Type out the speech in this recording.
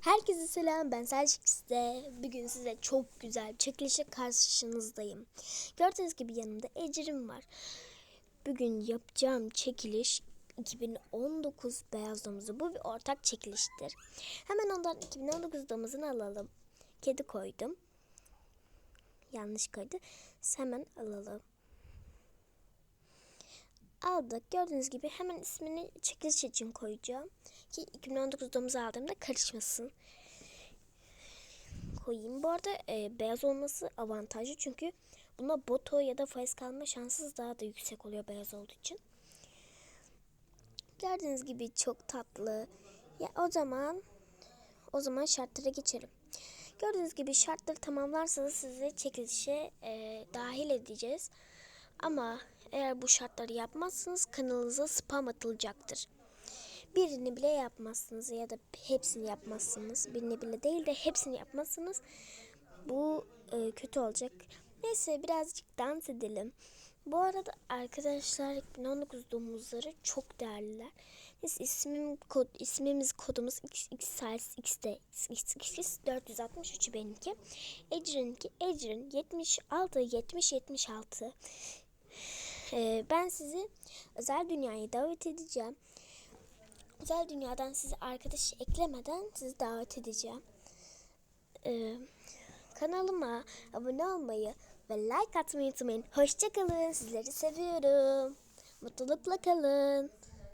Herkese selam ben Selçuk işte. Bugün size çok güzel bir çekilişe karşınızdayım. Gördüğünüz gibi yanımda Ecrin var. Bugün yapacağım çekiliş 2019 beyaz domuzu. Bu bir ortak çekiliştir. Hemen ondan 2019 domuzunu alalım. Kedi koydum. Yanlış koydu. Hemen alalım. Aldık. Gördüğünüz gibi hemen ismini çekiliş için koyacağım. Ki 2019 domuzu aldığımda karışmasın. Koyayım. Bu arada e, beyaz olması avantajlı çünkü buna boto ya da faiz kalma şanssız daha da yüksek oluyor beyaz olduğu için. Gördüğünüz gibi çok tatlı. Ya o zaman o zaman şartlara geçelim. Gördüğünüz gibi şartları tamamlarsanız sizi çekilişe e, dahil edeceğiz. Ama eğer bu şartları yapmazsanız kanalınıza spam atılacaktır. Birini bile yapmazsınız ya da hepsini yapmazsınız. Birini bile değil de hepsini yapmazsınız. Bu e, kötü olacak. Neyse birazcık dans edelim. Bu arada arkadaşlar 2019 domuzları çok değerliler. Biz ismim kod ismimiz kodumuz x x size x'de x x x 463 benimki. Ecrin'inki Ecrin 76 70 76. Ee, ben sizi özel dünyaya davet edeceğim. Özel dünyadan sizi arkadaş eklemeden sizi davet edeceğim. Ee, kanalıma abone olmayı ve like atmayı unutmayın. Hoşçakalın. Sizleri seviyorum. Mutlulukla kalın.